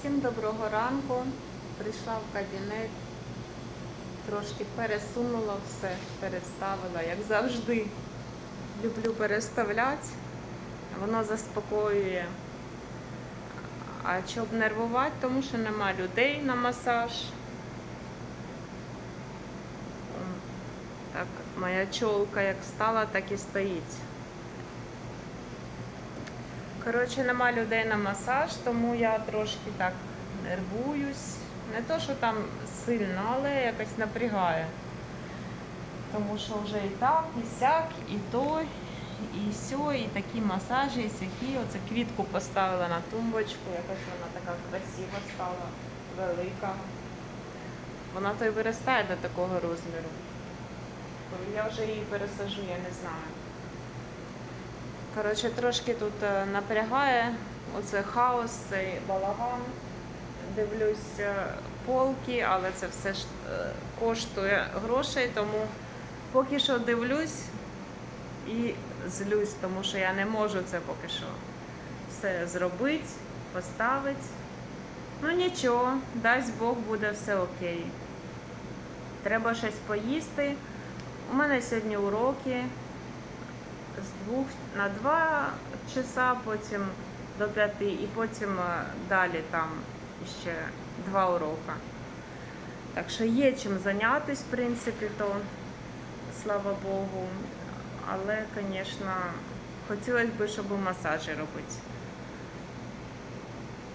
Всім доброго ранку. Прийшла в кабінет, трошки пересунула все, переставила, як завжди. Люблю переставляти, воно заспокоює. А щоб нервувати, тому що нема людей на масаж. Так, моя чолка як стала, так і стоїть. Коротше, нема людей на масаж, тому я трошки так нервуюсь. Не то, що там сильно, але якось напрягає. Тому що вже і так, і сяк, і то, і сьо, і такі масажі, і сякі. Оце квітку поставила на тумбочку, якась вона така красива стала, велика. Вона то й виростає до такого розміру. Я вже її пересажу, я не знаю. Коротше, трошки тут е, напрягає оце хаос, цей балаган. Дивлюсь е, полки, але це все ж е, коштує грошей, тому поки що дивлюсь і злюсь, тому що я не можу це поки що все зробити, поставити. Ну нічого, дасть Бог буде все окей. Треба щось поїсти. У мене сьогодні уроки з двох на два часа, потім до п'яти, і потім е, далі там ще два уроки. Так що є чим зайнятися, в принципі, то слава Богу. Але, звісно, хотілося б, щоб масажі робити.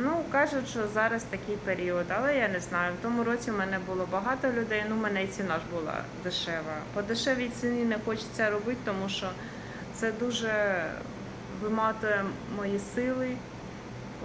Ну, кажуть, що зараз такий період, але я не знаю. В тому році в мене було багато людей, ну, в мене і ціна ж була дешева. По дешевій ціні не хочеться робити, тому що це дуже виматує мої сили,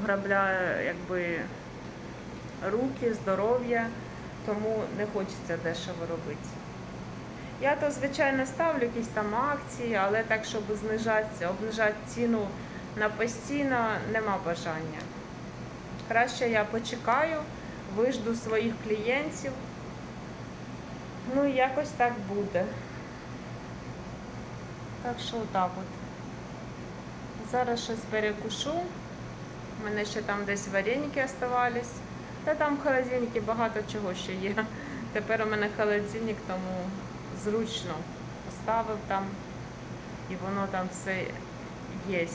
уграбляє якби руки, здоров'я, тому не хочеться дешево робити. Я то, звичайно, ставлю якісь там акції, але так, щоб знижати, обнижати ціну на постійно, нема бажання. Краще я почекаю, вижду своїх клієнтів. Ну, якось так буде. Так що отак от. Зараз щось перекушу. У мене ще там десь вареники оставались. Та там в холодильнику багато чого ще є. Тепер у мене холодильник, тому зручно поставив там і воно там все є.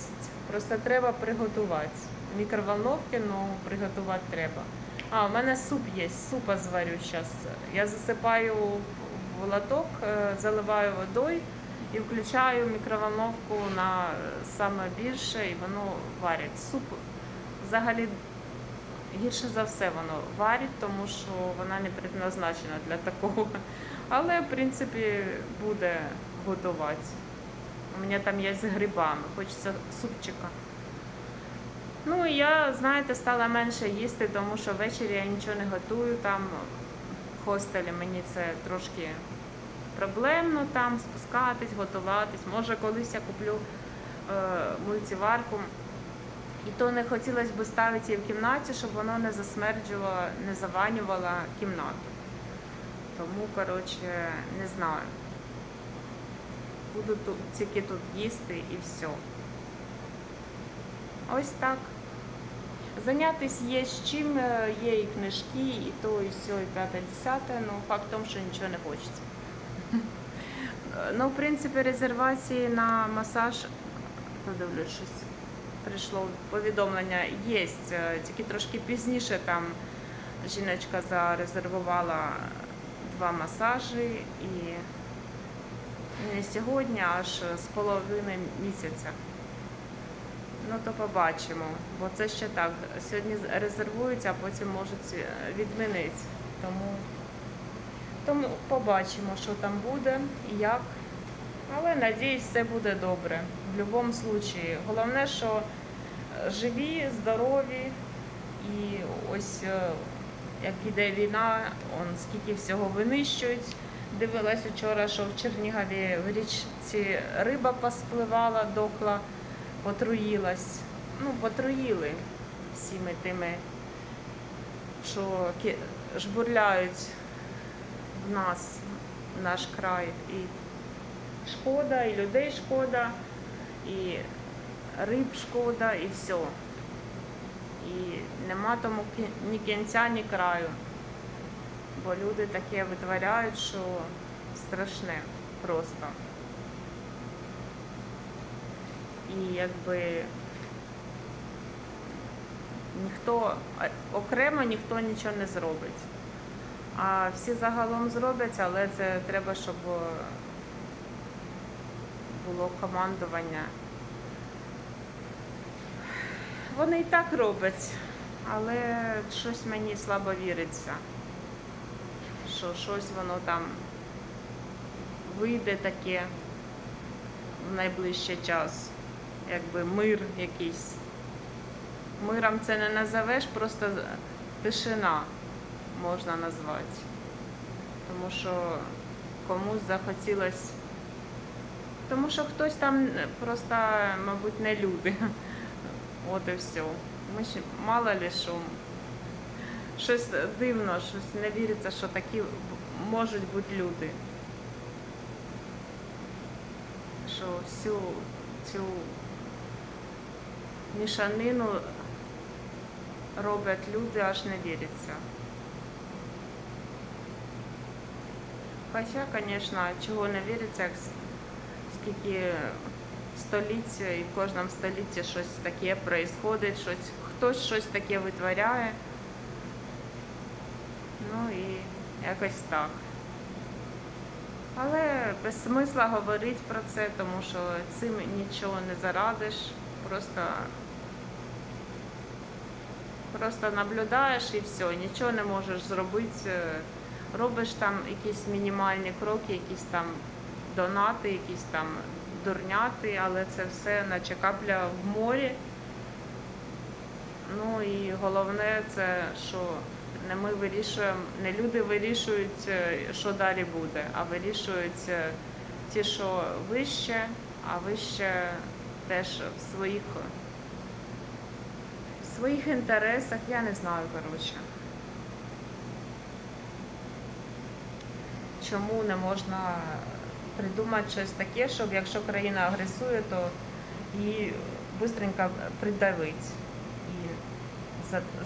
Просто треба приготувати. В мікроволновці, ну приготувати треба. А, у мене суп є, супа зварю зараз. Я засипаю в лоток, е, заливаю водою і включаю мікроволновку на саме більше і воно варить. Суп взагалі гірше за все воно варить, тому що вона не предназначена для такого. Але, в принципі, буде готувати. У мене там є з грибами, хочеться супчика. Ну я, знаєте, стала менше їсти, тому що ввечері я нічого не готую там в хостелі. Мені це трошки проблемно там спускатись, готуватись. Може, колись я куплю е, мультиварку. І то не хотілося б ставити її в кімнаті, щоб воно не засмерджувало, не заванювало кімнату. Тому, коротше, не знаю. Буду тут, тільки тут їсти і все. Ось так. Зайнятися є з чим, е, є і книжки, і то, і все, і п'яте, десяте, ну факт в тому, що нічого не хочеться. Ну, в принципі, резервації на масаж, подивлюсь щось, прийшло повідомлення, є, е, тільки трошки пізніше там жіночка зарезервувала два масажі і не сьогодні, аж з половини місяця. Ну, то побачимо, бо це ще так. Сьогодні резервують, а потім можуть е, відмінити. Тому, тому побачимо, що там буде і як. Але надіюсь, все буде добре. В будь-якому випадку. Головне, що е, живі, здорові і ось е, як іде війна, он скільки всього винищують. Дивилась вчора, що в Чернігові в річці риба поспливала, дохла, потруїлась. Ну, потруїли всіми тими, що жбурляють в нас, наш край. І шкода, і людей шкода, і риб шкода, і все. І нема тому ні кінця, ні краю. Бо люди таке витворяють, що страшне просто. І якби ніхто окремо ніхто нічого не зробить. А всі загалом зроблять, але це треба, щоб е, було командування. Вони і так роблять, але щось мені слабо віриться, що щось воно там вийде таке в найближчий час, якби мир якийсь. Миром це не назовеш, просто тишина можна назвати. Тому що комусь захотілося. Тому що хтось там просто, мабуть, не люди. От і все. Ми ще мало ли що. Щось дивно, щось не віриться, що такі можуть бути люди. Що всю цю мішанину роблять люди, аж не віриться. Хоча, звісно, чого не віриться, скільки століть і в кожному столітті щось таке происходить, щось, хтось щось таке витворяє. Ну і якось так. Але без смисла говорити про це, тому що цим нічого не зарадиш. Просто, просто наблюдаєш і все, нічого не можеш зробити. Робиш там якісь мінімальні кроки, якісь там донати, якісь там дурняти, але це все наче капля в морі. Ну і головне це, що не ми вирішуємо, не люди вирішують, е, що далі буде, а вирішують е, ті, що вище, а вище теж в своїх, в своїх інтересах, я не знаю, коротше. Чому не можна придумати щось таке, щоб якщо країна агресує, то її швидко придавить і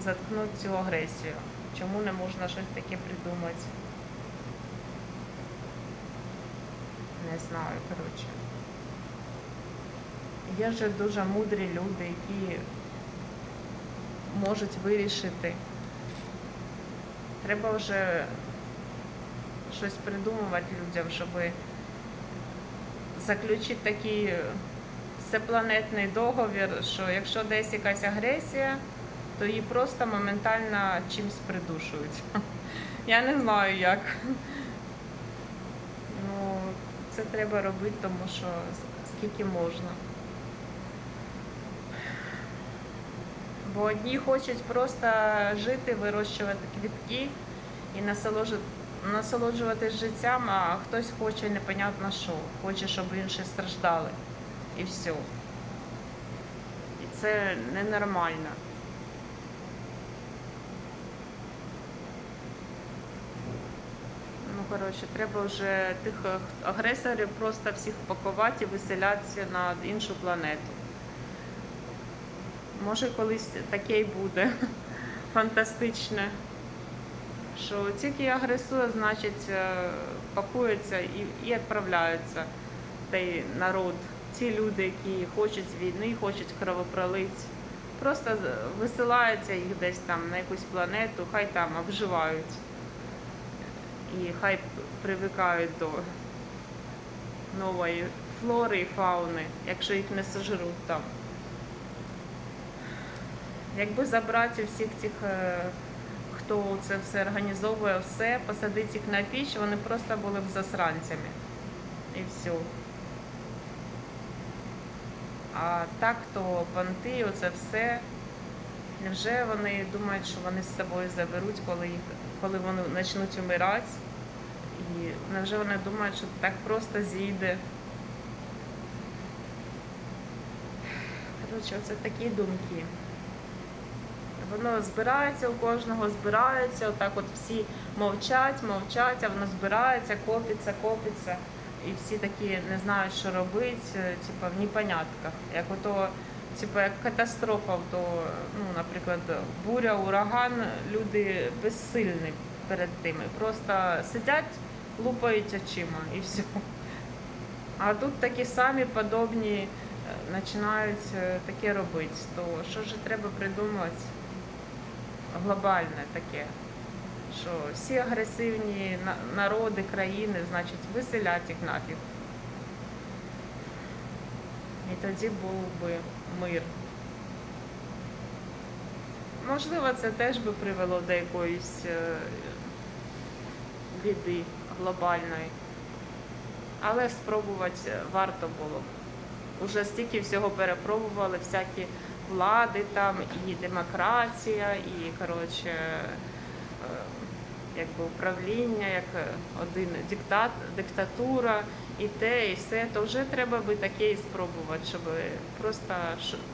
заткнути цю агресію. Чому не можна щось таке придумати? Не знаю, коротше. Є вже дуже мудрі люди, які можуть вирішити. Треба вже щось придумувати людям, щоб заключити такий всепланетний договір, що якщо десь якась агресія, то її просто моментально чимось придушують. Я не знаю як. Ну, це треба робити, тому що скільки можна. Бо одні хочуть просто жити, вирощувати квітки і насолоджувати насолоджуватись життям, а хтось хоче непонятно що, хоче, щоб інші страждали. І все. І це ненормально. Ну, коротше, треба вже тих агресорів просто всіх пакувати і виселятися на іншу планету. Може, колись таке й буде фантастичне що тільки агресує, значить е, пакуються і, і відправляються той народ, ті люди, які хочуть війни, хочуть кровопролить. Просто висилаються їх десь там на якусь планету, хай там обживають і хай привикають до нової флори і фауни, якщо їх не сожруть там. Якби забрати всіх цих е, хто це все організовує, все, посадити їх на піч, вони просто були б засранцями. І все. А так, то понти, оце все. Невже вони думають, що вони з собою заберуть, коли, їх, коли вони почнуть вмирати? І невже вони думають, що так просто зійде? Коротше, оце такі думки. Воно збирається у кожного, збирається, отак от всі мовчать, мовчать, а воно збирається, копиться, копиться. І всі такі не знають, що робити, типу, в непонятках. Як ото типу, як катастрофа, то, ну, наприклад, буря, ураган, люди безсильні перед тими. Просто сидять, лупають очима і все. А тут такі самі подобні е, починають е, таке робити. То що ж треба придумати глобальне таке? Що всі агресивні народи, країни, значить, виселять їх нафіг. І тоді був би мир. Можливо, це теж би привело до якоїсь е, біди глобальної. Але спробувати варто було. Уже стільки всього перепробували, всякі влади там, і демократія, і коротше, е, якби управління, як один диктат, диктатура, і те, і все, то вже треба би таке і спробувати, щоб просто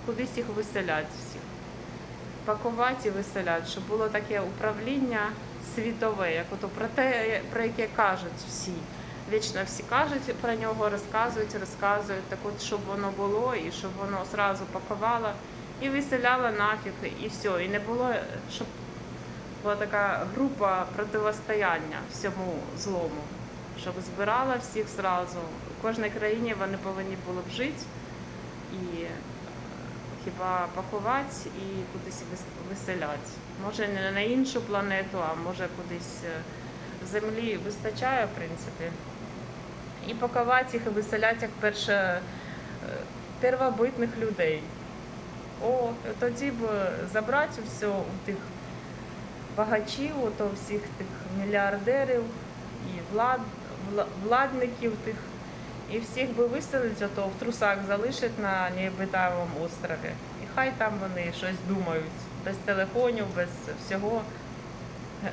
кудись їх виселяти всіх. Пакувати і виселяти, щоб було таке управління світове, як ото про те, про яке кажуть всі. Вічно всі кажуть про нього, розказують, розказують. Так от, щоб воно було, і щоб воно одразу пакувало і виселяло нафіг, і все. І не було, щоб була така група противостояння всьому злому, щоб збирала всіх зразу. У кожній країні вони повинні були б жити і е, хіба пакувати і кудись виселяти. Може не на іншу планету, а може кудись е, землі вистачає, в принципі. І пакувати їх і виселяти як перше е, первобитних людей. О, тоді б забрати все у тих багачів, ото всіх тих мільярдерів і влад, владників тих, і всіх би виселити, ото в трусах залишить на необитаємому острові. І хай там вони щось думають, без телефонів, без всього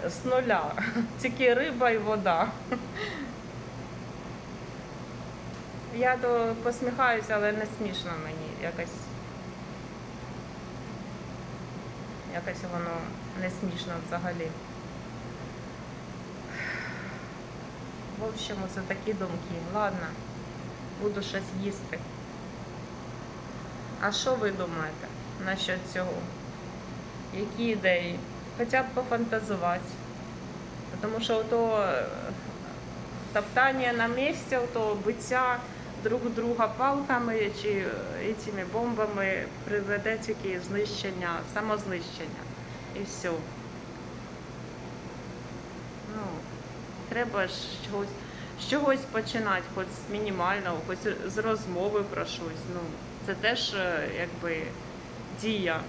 з нуля. Тільки риба і вода. Я то посміхаюся, але не смішно мені якось. Якось воно не смішно взагалі. В общем, це такі думки. Ладно, буду щось їсти. А що ви думаєте насчет цього? Які ідеї? Хоча б пофантазувати. Тому що то е, топтання на місці, то биття друг друга палками чи е, цими бомбами приведе тільки знищення, самознищення. І все. Ну, треба ж чогось, з чогось починати, хоч з мінімального, хоч з розмови про щось. Ну, це теж е, якби дія.